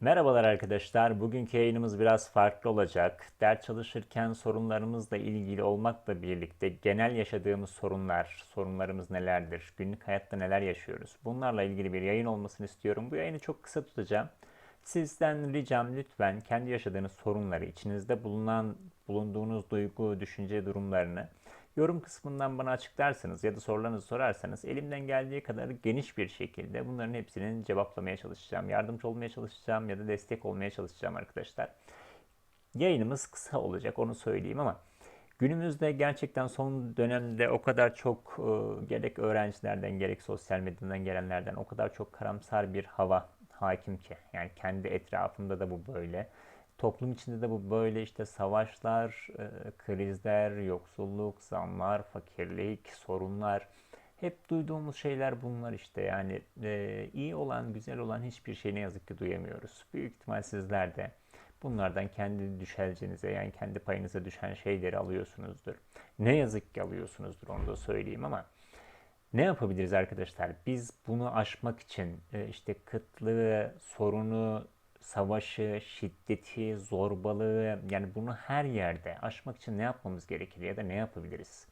Merhabalar arkadaşlar. Bugünkü yayınımız biraz farklı olacak. Ders çalışırken sorunlarımızla ilgili olmakla birlikte genel yaşadığımız sorunlar, sorunlarımız nelerdir, günlük hayatta neler yaşıyoruz? Bunlarla ilgili bir yayın olmasını istiyorum. Bu yayını çok kısa tutacağım. Sizden ricam lütfen kendi yaşadığınız sorunları, içinizde bulunan bulunduğunuz duygu, düşünce durumlarını yorum kısmından bana açıklarsanız ya da sorularınızı sorarsanız elimden geldiği kadar geniş bir şekilde bunların hepsinin cevaplamaya çalışacağım. Yardımcı olmaya çalışacağım ya da destek olmaya çalışacağım arkadaşlar. Yayınımız kısa olacak onu söyleyeyim ama günümüzde gerçekten son dönemde o kadar çok e, gerek öğrencilerden gerek sosyal medyadan gelenlerden o kadar çok karamsar bir hava hakim ki. Yani kendi etrafımda da bu böyle. Toplum içinde de bu böyle işte savaşlar, e, krizler, yoksulluk, zamlar, fakirlik, sorunlar. Hep duyduğumuz şeyler bunlar işte. Yani e, iyi olan, güzel olan hiçbir şey ne yazık ki duyamıyoruz. Büyük ihtimal sizler de bunlardan kendi düşercenize yani kendi payınıza düşen şeyleri alıyorsunuzdur. Ne yazık ki alıyorsunuzdur onu da söyleyeyim ama ne yapabiliriz arkadaşlar? Biz bunu aşmak için e, işte kıtlığı, sorunu, savaşı, şiddeti, zorbalığı yani bunu her yerde aşmak için ne yapmamız gerekir ya da ne yapabiliriz?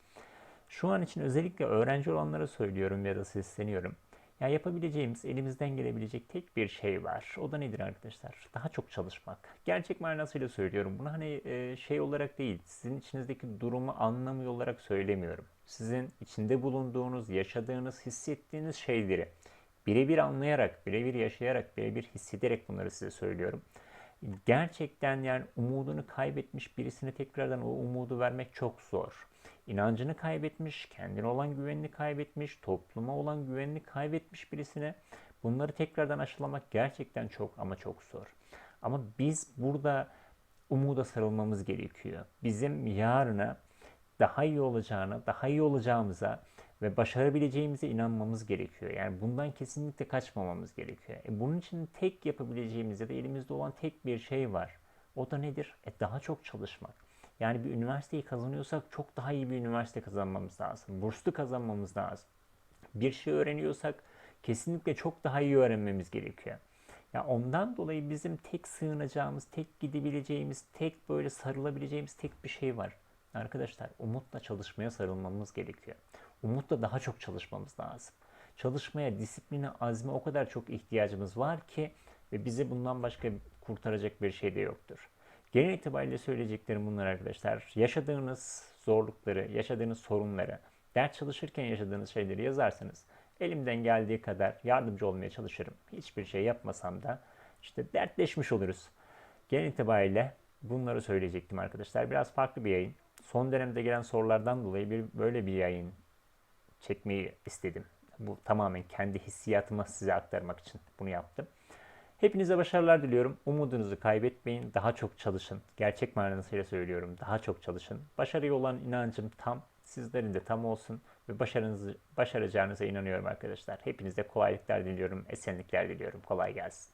Şu an için özellikle öğrenci olanlara söylüyorum ya da sesleniyorum. Ya yapabileceğimiz, elimizden gelebilecek tek bir şey var. O da nedir arkadaşlar? Daha çok çalışmak. Gerçek manasıyla söylüyorum. Bunu hani e, şey olarak değil, sizin içinizdeki durumu anlamıyor olarak söylemiyorum. Sizin içinde bulunduğunuz, yaşadığınız, hissettiğiniz şeyleri birebir anlayarak, birebir yaşayarak, birebir hissederek bunları size söylüyorum. Gerçekten yani umudunu kaybetmiş birisine tekrardan o umudu vermek çok zor. İnancını kaybetmiş, kendine olan güvenini kaybetmiş, topluma olan güvenini kaybetmiş birisine bunları tekrardan aşılamak gerçekten çok ama çok zor. Ama biz burada umuda sarılmamız gerekiyor. Bizim yarına daha iyi olacağına, daha iyi olacağımıza ve başarabileceğimize inanmamız gerekiyor. Yani bundan kesinlikle kaçmamamız gerekiyor. E bunun için tek yapabileceğimiz ya da elimizde olan tek bir şey var. O da nedir? E daha çok çalışmak. Yani bir üniversiteyi kazanıyorsak çok daha iyi bir üniversite kazanmamız lazım. Burslu kazanmamız lazım. Bir şey öğreniyorsak kesinlikle çok daha iyi öğrenmemiz gerekiyor. Ya ondan dolayı bizim tek sığınacağımız, tek gidebileceğimiz, tek böyle sarılabileceğimiz tek bir şey var. Arkadaşlar umutla çalışmaya sarılmamız gerekiyor. Umutla daha çok çalışmamız lazım. Çalışmaya, disipline, azme o kadar çok ihtiyacımız var ki ve bizi bundan başka kurtaracak bir şey de yoktur. Genel itibariyle söyleyeceklerim bunlar arkadaşlar. Yaşadığınız zorlukları, yaşadığınız sorunları, ders çalışırken yaşadığınız şeyleri yazarsanız elimden geldiği kadar yardımcı olmaya çalışırım. Hiçbir şey yapmasam da işte dertleşmiş oluruz. Genel itibariyle bunları söyleyecektim arkadaşlar. Biraz farklı bir yayın. Son dönemde gelen sorulardan dolayı bir böyle bir yayın çekmeyi istedim. Bu tamamen kendi hissiyatımı size aktarmak için bunu yaptım. Hepinize başarılar diliyorum. Umudunuzu kaybetmeyin. Daha çok çalışın. Gerçek manasıyla söylüyorum. Daha çok çalışın. Başarıya olan inancım tam. Sizlerin de tam olsun. Ve başarınızı, başaracağınıza inanıyorum arkadaşlar. Hepinize kolaylıklar diliyorum. Esenlikler diliyorum. Kolay gelsin.